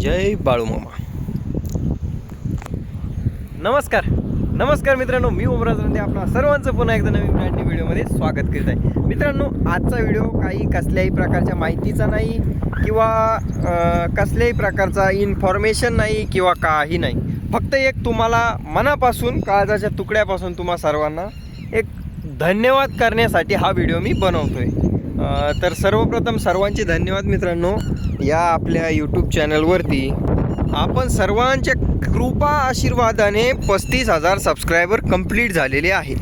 जय बाळूमामा नमस्कार. नमस्कार मित्रांनो मी उमराज रंदे. आपणा सर्वांचं पुन्हा एकदा नवीन ब्रँड व्हिडिओमध्ये स्वागत करीत आहे. मित्रांनो आजचा व्हिडिओ काही कसल्याही प्रकारच्या माहितीचा नाही किंवा कसल्याही प्रकारचा इन्फॉर्मेशन नाही किंवा काही नाही. फक्त एक तुम्हाला मनापासून काळजाच्या तुकड्यापासून तुम्हा सर्वांना एक धन्यवाद करण्यासाठी हा व्हिडिओ मी बनवतोय. आहे तर सर्वप्रथम सर्वांचे धन्यवाद मित्रांनो या आपल्या यूट्यूब चॅनलवरती आपण सर्वांच्या कृपा आशीर्वादाने पस्तीस हजार सबस्क्रायबर कंप्लीट झालेले आहेत.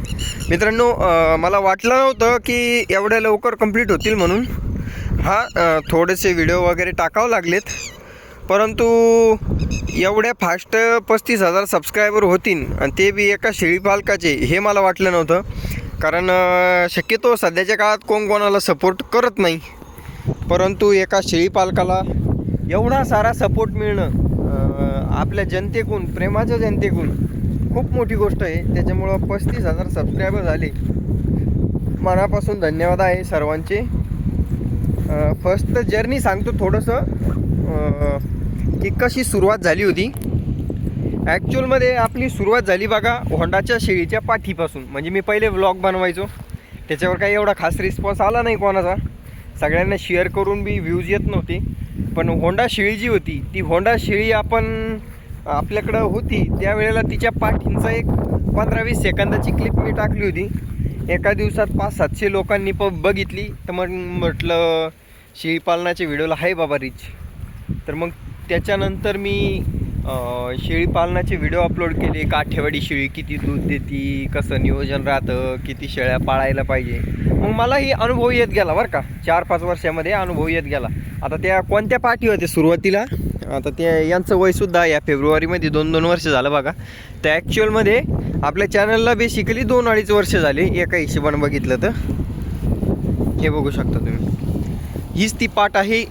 मित्रांनो मला वाटलं नव्हतं की एवढ्या लवकर कंप्लीट होतील म्हणून. हा थोडेसे व्हिडिओ वगैरे टाकावं लागलेत. परंतु एवढ्या फास्ट पस्तीस हजार सबस्क्रायबर होतील आणि ते बी एका शेळीपालकाचे हे मला वाटलं नव्हतं. कारण शक्यतो सध्याच्या काळात कोण कोणाला सपोर्ट करत नाही. परंतु एका शेळी पालकाला एवढा सारा सपोर्ट मिळणं आपल्या जनतेकडून प्रेमाच्या जनतेकडून खूप मोठी गोष्ट आहे. त्याच्यामुळं पस्तीस हजार सबस्क्रायबर झाले. मनापासून धन्यवाद आहे सर्वांचे. फर्स्ट जर्नी सांगतो थोडंसं. की कशी सुरुवात झाली होती. ॲक्च्युअलमध्ये आपली सुरुवात झाली बघा होंडाच्या शेळीच्या पाठीपासून. म्हणजे मी पहिले व्लॉग बनवायचो. त्याच्यावर काही एवढा खास रिस्पॉन्स आला नाही कोणाचा. सगळ्यांना शेअर करून बी व्ह्यूज येत नव्हते. पण होंडा शेळी जी होती ती होंडा शेळी आपण आपल्याकडं होती. त्यावेळेला तिच्या पाठींचा एक पंधरा वीस सेकंदाची क्लिप मी टाकली होती. एका दिवसात पाच सातशे लोकांनी प बघितली. तर मग म्हटलं शेळीपालनाच्या व्हिडिओला आहे बाबा रिच तर मग त्याच्यानंतर मी शेळी पालनाचे व्हिडिओ अपलोड केले. काठेवाडी शेळी किती दूध देते कसं नियोजन राहतं किती शेळ्या पाळायला पाहिजे. मग मलाही अनुभव येत गेला बरं का. चार पाच वर्षामध्ये अनुभव येत गेला. आता त्या कोणत्या पाठी होत्या सुरुवातीला? आता ते यांचं वयसुद्धा या फेब्रुवारीमध्ये दोन दोन वर्ष झालं बघा. त्या ॲक्च्युअलमध्ये आपल्या चॅनलला बेसिकली दोन अडीच वर्ष झाले एका हिशोबानं बघितलं तर. हे बघू शकता तुम्ही. हीच ती पाठ आहे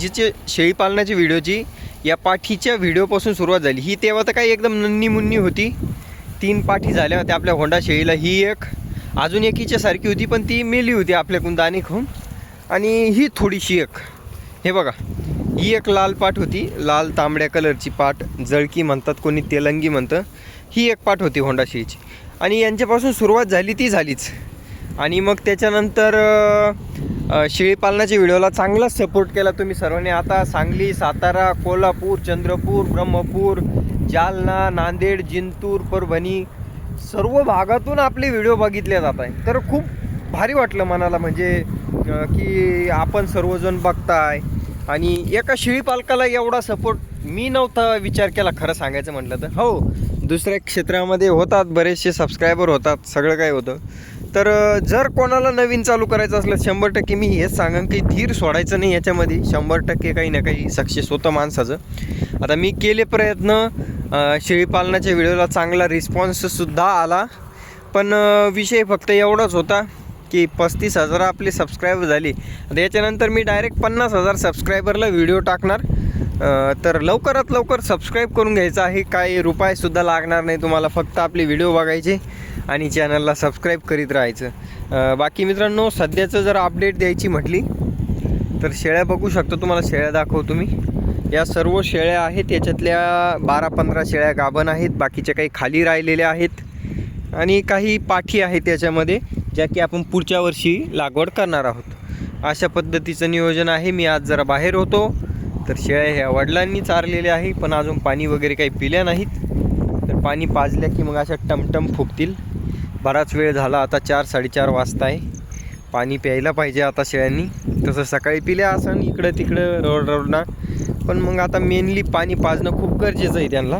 जिचे शेळी पालनाची व्हिडिओची या पाठीच्या व्हिडिओपासून सुरुवात झाली. ही तेव्हा तर काही एकदम नन्नी मुन्नी होती. तीन पाठी झाल्या होत्या आपल्या होंडा शेळीला. ही एक अजून एक हिच्यासारखी होती पण ती मेली होती आपल्याकडून दाणे खाऊन. आणि ही थोडीशी एक. हे बघा ही एक लाल पाठ होती. लाल तांबड्या कलरची पाठ जळकी म्हणतात कोणी तेलंगी म्हणतं. ही एक पाठ होती होंडा शेळीची. आणि यांच्यापासून सुरुवात झाली ती झालीच. आणि मग त्याच्यानंतर शेळीपालनाच्या व्हिडिओला चांगलाच सपोर्ट केला तुम्ही सर्वांनी. आता सांगली सातारा कोल्हापूर चंद्रपूर ब्रह्मपूर जालना नांदेड जिंतूर परभणी सर्व भागातून आपले व्हिडिओ बघितले जात आहे तर खूप भारी वाटलं मनाला म्हणजे की आपण सर्वजण बघताय. आणि एका शेळीपालकाला एवढा सपोर्ट मी नव्हता विचार केला खरं सांगायचं म्हटलं तर. हो दुसऱ्या क्षेत्रामध्ये होतात बरेचसे सबस्क्रायबर होतात सगळं काय होतं. तर जर कोणाला नवीन चालू करायचं असलं शंभर टक्के मी हेच सांगेन की धीर सोडायचं नाही याच्यामध्ये. शंभर टक्के काही ना काही सक्सेस होतं माणसाचं. आता मी केले प्रयत्न शेळीपालनाच्या व्हिडिओला चांगला रिस्पॉन्ससुद्धा आला. पण विषय फक्त एवढाच होता की पस्तीस हजार आपले सबस्क्रायबर झाले. आता याच्यानंतर मी डायरेक्ट पन्नास हजार सबस्क्रायबरला व्हिडिओ टाकणार. तर लवकरात लवकर सबस्क्राईब करून घ्यायचं आहे. काही रुपयेसुद्धा लागणार नाही तुम्हाला फक्त आपले व्हिडिओ बघायचे. आणि चॅनलला सबस्क्राईब करीत राहायचं. बाकी मित्रांनो सध्याचं जर अपडेट द्यायची म्हटली तर शेळ्या बघू शकतो तुम्हाला शेळ्या दाखवतो मी या सर्व शेळ्या आहेत याच्यातल्या बारा पंधरा शेळ्या गाभण आहेत बाकीच्या काही खाली राहिलेल्या आहेत. आणि काही पाठी आहेत त्याच्यामध्ये ज्या की आपण पुढच्या वर्षी लागवड करणार आहोत. अशा पद्धतीचं नियोजन आहे. मी आज जरा बाहेर होतो तर शेळ्या ह्या वडिलांनी चारलेल्या आहे पण अजून पाणी वगैरे काही पिल्या नाहीत. तर पाणी पाजल्या की मग अशा टमटम फुगतील. बराच वेळ झाला आता चार साडेचार वाजता आहे. पाणी प्यायला पाहिजे आता शेळ्यांनी. तसं सकाळी पिले असं इकडं तिकडं रोड रोडना पण मग आता मेनली पाणी पाजणं खूप गरजेचं आहे त्यांना.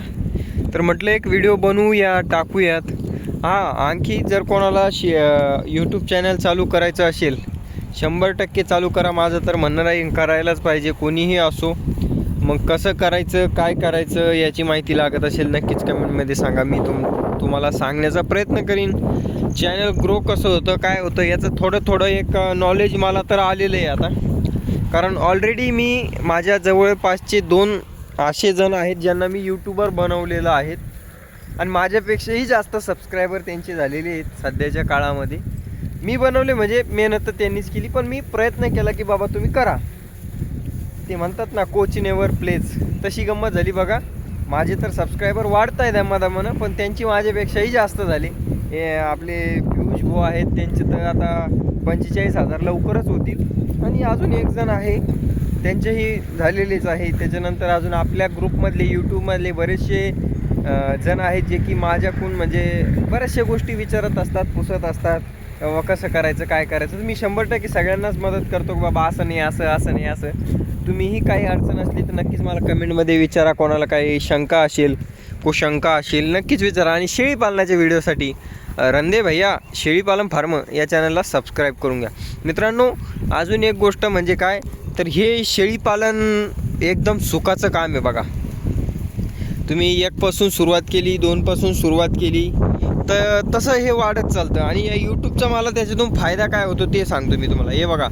तर म्हटलं एक व्हिडिओ बनवूया टाकूयात. हां आणखी जर कोणाला शे यूट्यूब चॅनल चालू करायचं असेल शंभर टक्के चालू करा. माझं तर म्हणणं राहील करायलाच पाहिजे. कोणीही असो मग कसं करायचं काय करायचं याची माहिती लागत असेल नक्कीच कमेंटमध्ये सांगा. मी तुम तुम्हाला सांगण्याचा प्रयत्न करीन. चॅनल ग्रो कसं होतं काय होतं याचं थोडं थोडं एक नॉलेज मला तर आलेलं आहे आता. कारण ऑलरेडी मी माझ्या जवळपासचे दोन असे जण आहेत ज्यांना मी यूट्यूबर बनवलेलं आहेत. आणि माझ्यापेक्षाही जास्त सबस्क्रायबर त्यांचे झालेले आहेत सध्याच्या काळामध्ये. मी बनवले म्हणजे मेहनत तर त्यांनीच केली पण मी प्रयत्न केला की बाबा तुम्ही करा. ते म्हणतात ना कोच नेवर प्लेज. तशी गंमत झाली बघा. माझे तर सबस्क्रायबर वाढत आहेत दमादमानं पण त्यांची माझ्यापेक्षाही जास्त झाली. हे आपले पियुष भाऊ आहेत त्यांचे तर आता पंचेचाळीस हजार लवकरच होतील. आणि अजून एक जण आहे त्यांचेही झालेलेच आहे. त्याच्यानंतर अजून आपल्या ग्रुपमधले यूट्यूबमधले बरेचसे जण आहेत जे की माझ्याकून म्हणजे बऱ्याचशा गोष्टी विचारत असतात पुसत असतात. व कसं करायचं काय करायचं. तर मी शंभर टक्के सगळ्यांनाच मदत करतो की बाबा असं नाही असं असं नाही असं. तुम्हीही काही अडचण असली तर नक्कीच मला कमेंटमध्ये विचारा. कोणाला काही शंका असेल कुशंका असेल नक्कीच विचारा. आणि शेळीपालनाच्या व्हिडिओसाठी रंदे भैया शेळीपालन फार्म या चॅनलला सबस्क्राईब करून घ्या. मित्रांनो अजून एक गोष्ट म्हणजे काय? तर हे शेळीपालन एकदम सुखाचं काम आहे बघा. तुम्ही एकपासून सुरुवात केली दोनपासून सुरुवात केली तर तसं हे वाढत चालतं. आणि या यूट्यूबचा मला त्याच्यातून फायदा काय होतो ते सांगतो मी तुम्हाला. हे बघा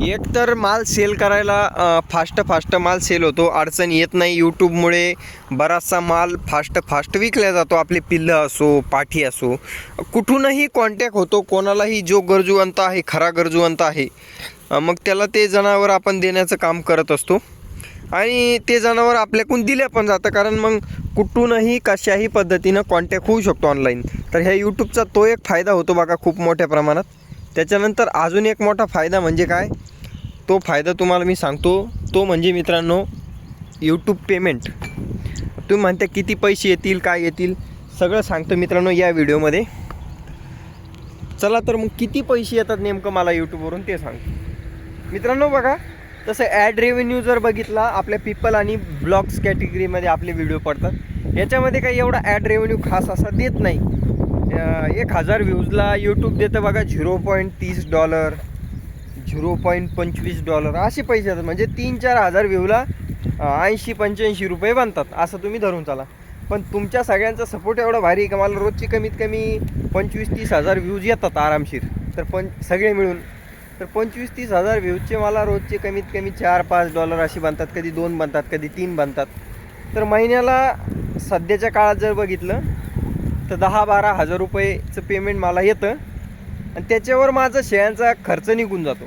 एक तर माल सेल करायला फास्ट फास्ट माल सेल होतो. अडचण येत नाही. यूट्यूबमुळे बराचसा माल फास्ट फास्ट विकला जातो. आपले पिल्लं असो पाठी असो. कुठूनही कॉन्टॅक्ट होतो. कोणालाही जो गरजूवंत आहे खरा गरजूवंत आहे मग त्याला ते जनावर आपण देण्याचं काम करत असतो. आणि ते जनावर आपल्याकडून दिले पण जातं. कारण मग कुठूनही कशाही पद्धतीनं कॉन्टॅक्ट होऊ शकतो ऑनलाईन तर ह्या यूट्यूबचा तो एक फायदा होतो बघा खूप मोठ्या प्रमाणात. त्याच्यानंतर अजून एक मोठा फायदा म्हणजे काय? तो फायदा तुम्हाला मी सांगतो. तो म्हणजे मित्रांनो यूट्यूब पेमेंट तुम्ही म्हणता किती पैसे येतील काय येतील? सगळं सांगतो मित्रांनो या व्हिडिओमध्ये. चला तर मग किती पैसे येतात नेमकं मला यूट्यूबवरून ते सांगतो मित्रांनो बघा तसं ॲड रेव्हेन्यू जर बघितला आपल्या पीपल आणि ब्लॉग्स कॅटेगरीमध्ये आपले व्हिडिओ पडतात. याच्यामध्ये काही एवढा ॲड रेव्हेन्यू खास असा देत नाही. एक हजार व्ह्यूजला यूट्यूब देतं बघा झिरो पॉईंट तीस डॉलर झिरो पॉईंट पंचवीस डॉलर असे पैसे येतात. म्हणजे तीन चार हजार व्ह्यूला ऐंशी पंच्याऐंशी रुपये बनतात. असं तुम्ही धरून चाला. पण तुमच्या सगळ्यांचा सपोर्ट एवढा भारी आहे का? मला रोजची कमीत कमी पंचवीस तीस हजार व्ह्यूज येतात आरामशीर. तर पण सगळे मिळून तर पंचवीस तीस हजार व्ह्यूजचे मला रोजचे कमीत कमी चार पाच डॉलर अशी बनतात. कधी दोन बनतात कधी तीन बनतात. तर महिन्याला सध्याच्या काळात जर बघितलं तर दहा बारा हजार रुपयेचं पेमेंट मला येतं. आणि त्याच्यावर माझा शेळ्यांचा खर्च निघून जातो.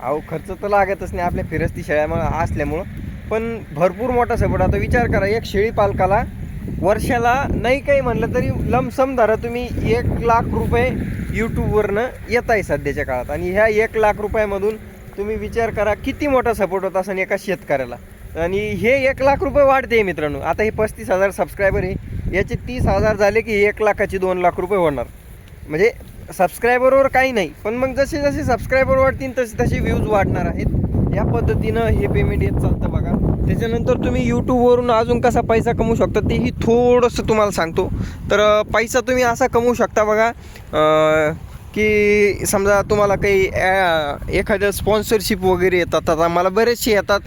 अहो खर्च तर लागतच नाही. आपल्या फिरस्ती शेळ्या असल्यामुळं. पण भरपूर मोठा सपोर्ट आता विचार करा एक शेळी पालकाला वर्षाला नाही काही म्हणलं तरी लमसम धरा तुम्ही एक लाख रुपये यूट्यूबवरनं येत आहे सध्याच्या काळात. आणि ह्या एक लाख रुपयामधून तुम्ही विचार करा किती मोठा सपोर्ट होत असेल एका शेतकऱ्याला. आणि हे एक लाख रुपये वाढते मित्रांनो. आता हे पस्तीस हजार सबस्क्रायबर आहे याचे तीस हजार झाले की एक लाखाचे दोन लाख रुपये होणार. म्हणजे सबस्क्रायबरवर काही नाही पण मग जसे जसे सबस्क्रायबर वाढतील तसे तसे व्ह्यूज वाढणार आहेत. या पद्धतीनं हे पेमेंट येत चालतं बघा. त्याच्यानंतर तुम्ही यूट्यूबवरून अजून कसा पैसा कमवू शकता तेही थोडंसं तुम्हाला सांगतो. तर पैसा तुम्ही असा कमवू शकता बघा की समजा तुम्हाला काही एखाद्या एखादं स्पॉन्सरशिप वगैरे येतात आता मला बरेचसे येतात.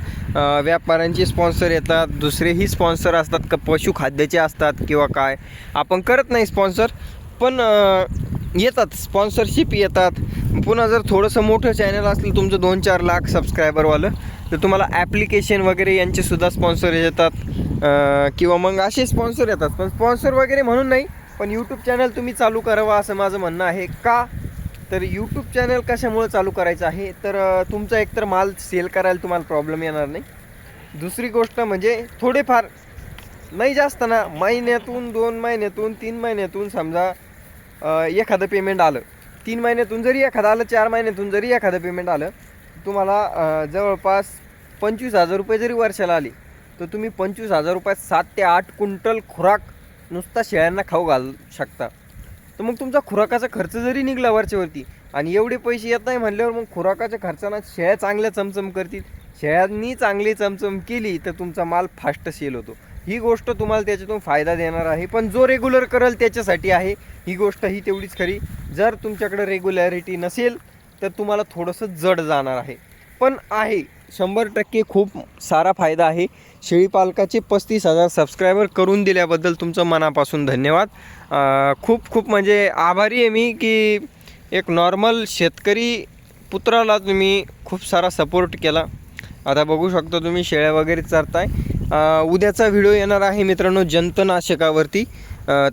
व्यापाऱ्यांचे स्पॉन्सर येतात दुसरेही स्पॉन्सर असतात का पशुखाद्याचे असतात किंवा काय. आपण करत नाही स्पॉन्सर पण येतात स्पॉन्सरशिप येतात. पुन्हा जर थोडंसं मोठं चॅनल असलं तुमचं दोन चार लाख सबस्क्रायबरवालं तर तुम्हाला ॲप्लिकेशन वगैरे यांचेसुद्धा स्पॉन्सर येतात. किंवा मग असे स्पॉन्सर येतात. पण स्पॉन्सर वगैरे म्हणून नाही पण यूट्यूब चॅनल तुम्ही चालू करावा असं माझं म्हणणं आहे. का? तर यूट्यूब चॅनल कशामुळे चालू करायचं आहे? तर तुमचा एकतर माल सेल करायला तुम्हाला प्रॉब्लेम येणार नाही. दुसरी गोष्ट म्हणजे थोडेफार नाही जास्त ना महिन्यातून दोन महिन्यातून तीन महिन्यातून समजा एखादं पेमेंट आलं. तीन महिन्यातून जरी एखादं आलं चार महिन्यातून जरी एखादं पेमेंट आलं तुम्हाला जवळपास पंचवीस हजार रुपये जरी वर्षाला आली तर तुम्ही पंचवीस हजार रुपयात सात ते आठ क्विंटल खुराक नुसता शेळ्यांना खाऊ घालू शकता. तर मग तुमचा खुराकाचा खर्च जरी निघला वरच्यावरती आणि एवढे पैसे येत नाही म्हणल्यावर मग खुराकाच्या खर्चानं शेळ्या चांगल्या चमचम करतील. शेळ्यांनी चांगली चमचम केली तर तुमचा माल फास्ट सेल होतो. ही गोष्ट तुम्हाला त्याच्यातून फायदा देणार आहे. पण जो रेग्युलर करेल त्याच्यासाठी आहे. ही गोष्ट ही तेवढीच खरी. जर तुमच्याकडे रेग्युलॅरिटी नसेल तर तुम्हाला थोडंसं जड जाणार आहे. पण आहे. शंभर टक्के खूप सारा फायदा आहे. शेळीपालकाचे पस्तीस हजार सबस्क्रायबर करून दिल्याबद्दल तुमचं मनापासून धन्यवाद. खूप खूप म्हणजे आभारी आहे मी की एक नॉर्मल शेतकरी पुत्राला तुम्ही खूप सारा सपोर्ट केला. आता बघू शकता तुम्ही शेळ्या वगैरे चरताय. उद्याचा व्हिडिओ येणार आहे मित्रांनो जंतनाशकावरती.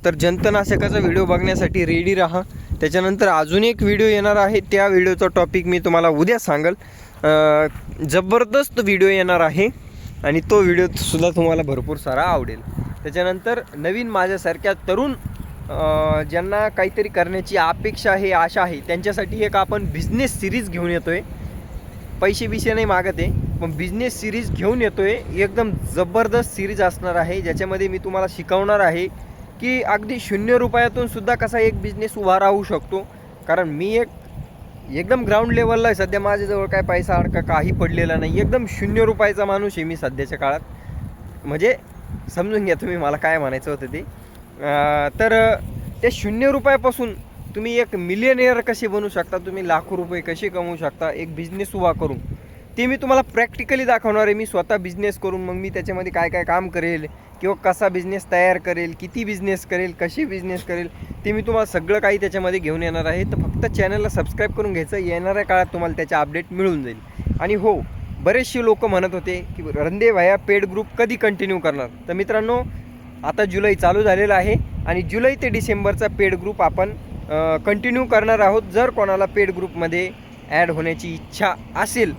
तर जंतनाशकाचा व्हिडिओ बघण्यासाठी रेडी राहा. त्याच्यानंतर अजून एक व्हिडिओ येणार आहे. त्या व्हिडिओचा टॉपिक मी तुम्हाला उद्या सांगेल. जबरदस्त व्हिडिओ येणार आहे आणि तो व्हिडिओसुद्धा तुम्हाला भरपूर सारा आवडेल. त्याच्यानंतर नवीन माझ्यासारख्या तरुण ज्यांना काहीतरी करण्याची अपेक्षा आहे आशा आहे त्यांच्यासाठी एक आपण बिझनेस सिरीज घेऊन येतो आहे पैसे बिसे नाही मागत आहे पण बिझनेस सिरीज घेऊन येतो आहे एकदम जबरदस्त सिरीज असणार आहे ज्याच्यामध्ये मी तुम्हाला शिकवणार आहे की अगदी शून्य रुपयातून सुद्धा कसा एक बिझनेस उभा राहू शकतो. कारण मी एक एकदम ग्राउंड लेवलला आहे. सध्या माझ्याजवळ काय पैसा अडका काही पडलेला नाही. एकदम शून्य रुपयाचा माणूस आहे मी सध्याच्या काळात. म्हणजे समजून घ्या तुम्ही मला काय म्हणायचं होतं ते. तर त्या शून्य रुपयापासून तुम्ही एक मिलियनियर कसे बनू शकता? तुम्ही लाखो रुपये कसे कमवू शकता? एक बिझनेस उभा करून. ते मी तुम्हाला प्रॅक्टिकली दाखवणार आहे. मी स्वतः बिझनेस करून मग मी त्याच्यामध्ये काय काय काम करेल किंवा कसा बिझनेस तयार करेल किती बिझनेस करेल कशी बिझनेस करेल ते मी तुम्हाला सगळं काही त्याच्यामध्ये घेऊन येणार आहे. तर फक्त चॅनलला सबस्क्राईब करून घ्यायचं. येणाऱ्या काळात तुम्हाला त्याचे अपडेट मिळून जाईल. आणि हो बरेचसे लोक म्हणत होते की रंदे भाया पेड ग्रुप कधी कंटिन्यू करणार? तर मित्रांनो आता जुलै चालू झालेला आहे आणि जुलै ते डिसेंबरचा पेड ग्रुप आपण कंटिन्यू करणार आहोत. जर कोणाला पेड ग्रुपमध्ये ॲड होण्याची इच्छा असेल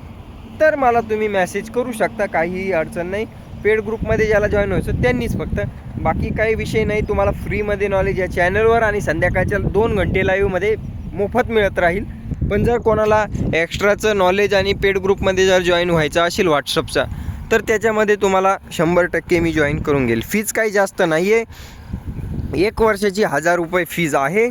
तर मला तुम्ही मेसेज करू शकता. काहीही अडचण नाही. पेड ग्रुपमध्ये ज्याला जॉईन व्हायचं त्यांनीच फक्त. बाकी काही विषय नाही. तुम्हाला फ्रीमध्ये नॉलेज या चॅनलवर आणि संध्याकाळच्या दोन घंटे लाईव्हमध्ये मोफत मिळत राहील. पण जर कोणाला एक्स्ट्राचं नॉलेज आणि पेड ग्रुपमध्ये जर जॉईन व्हायचं असेल व्हॉट्सअपचा तर त्याच्यामध्ये तुम्हाला शंभर टक्के मी जॉईन करून घेईल. फीज काही जास्त नाही आहे एक वर्षाची हजार रुपये फीज आहे.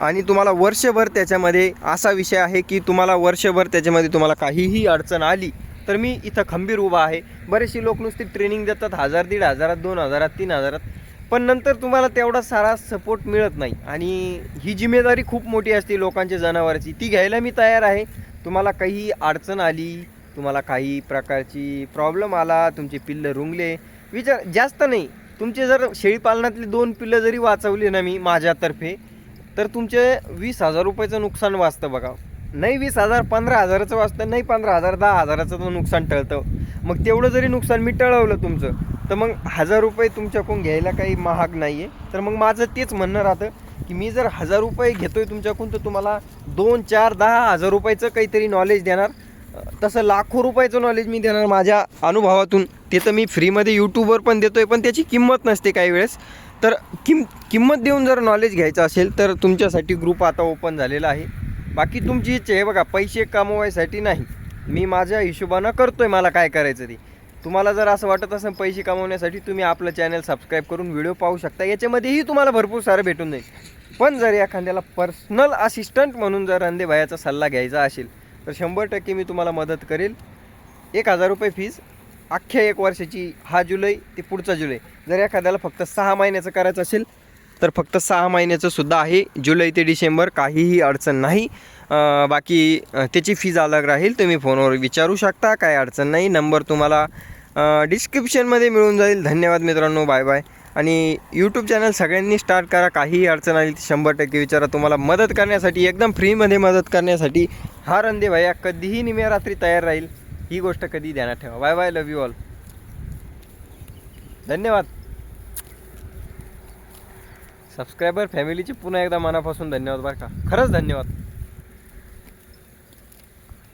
आणि तुम्हाला वर्षभर त्याच्यामध्ये असा विषय आहे की तुम्हाला वर्षभर त्याच्यामध्ये तुम्हाला काहीही अडचण आली तर मी इथं खंबीर उभा आहे. बरेचसे लोक नुसती ट्रेनिंग देतात हजार दीड हजारात दोन हजारात तीन हजारात. पण नंतर तुम्हाला तेवढा सारा सपोर्ट मिळत नाही. आणि ही जिम्मेदारी खूप मोठी असते लोकांच्या जनावरांची. ती घ्यायला मी तयार आहे. तुम्हाला काही अडचण आली तुम्हाला काही प्रकारची प्रॉब्लेम आला तुमचे पिल्लं रुंगले विचार जास्त नाही. तुमचे जर शेळीपालनातली दोन पिल्लं जरी वाचवली ना मी माझ्यातर्फे तर तुमचे वीस हजार रुपयाचं नुकसान वाचतं बघा. नाही वीस हजार पंधरा हजाराचं वाचतं नाही पंधरा हजार दहा हजाराचं तो नुकसान टळतं. मग तेवढं जरी नुकसान मी टळवलं तुमचं तर मग हजार रुपये तुमच्याकडून घ्यायला काही महाग नाही आहे तर मग माझं तेच म्हणणं राहतं की मी जर हजार रुपये घेतो आहे तुमच्याकडून तर तुम्हाला दोन चार दहा हजार रुपयाचं काहीतरी नॉलेज देणार. तसं लाखो रुपयाचं नॉलेज मी देणार माझ्या अनुभवातून. ते तर मी फ्रीमध्ये यूट्यूबवर पण देतो आहे पण त्याची किंमत नसते काही वेळेस. तर किम किंमत देऊन जर नॉलेज घ्यायचं असेल तर तुमच्यासाठी ग्रुप आता ओपन झालेला आहे. बाकी तुमची इच्छा आहे बघा पैसे कमवायसाठी नाही. मी माझ्या हिशोबानं करतो आहे मला काय करायचं ते. तुम्हाला जर असं वाटत असेल पैसे कमवण्यासाठी तुम्ही आपलं चॅनल सबस्क्राईब करून व्हिडिओ पाहू शकता. याच्यामध्येही तुम्हाला भरपूर सारं भेटून जाईल. पण जर एखाद्याला पर्सनल असिस्टंट म्हणून जर रंदेभायाचा सल्ला घ्यायचा असेल तर शंभर टक्के मी तुम्हाला मदत करेल. एक हजार रुपये फीज अख्ख्या एक वर्षाची हा जुलै ते पुढचा जुलै. जर एखाद्याला फक्त सहा महिन्याचं करायचं असेल तर फक्त सहा महिन्याचं सुद्धा आहे. जुलै ते डिसेंबर काहीही अडचण नाही. बाकी त्याची फीज अलग राहील. तुम्ही फोनवर विचारू शकता काय अडचण नाही. नंबर तुम्हाला डिस्क्रिप्शनमध्ये मिळून जाईल. धन्यवाद मित्रांनो. बाय बाय आणि यूट्यूब चॅनल सगळ्यांनी स्टार्ट करा. काहीही अडचण आली ती शंभर टक्के विचारा. तुम्हाला मदत करण्यासाठी एकदम फ्रीमध्ये मदत करण्यासाठी हा रंदे भैया कधीही निम्या रात्री तयार राहील. ही गोष्ट कधी ध्यानात ठेवा. Bye bye love you all धन्यवाद. सबस्क्रायबर फॅमिलीचे पुन्हा एकदा मनापासून धन्यवाद बरं का. खरंच धन्यवाद.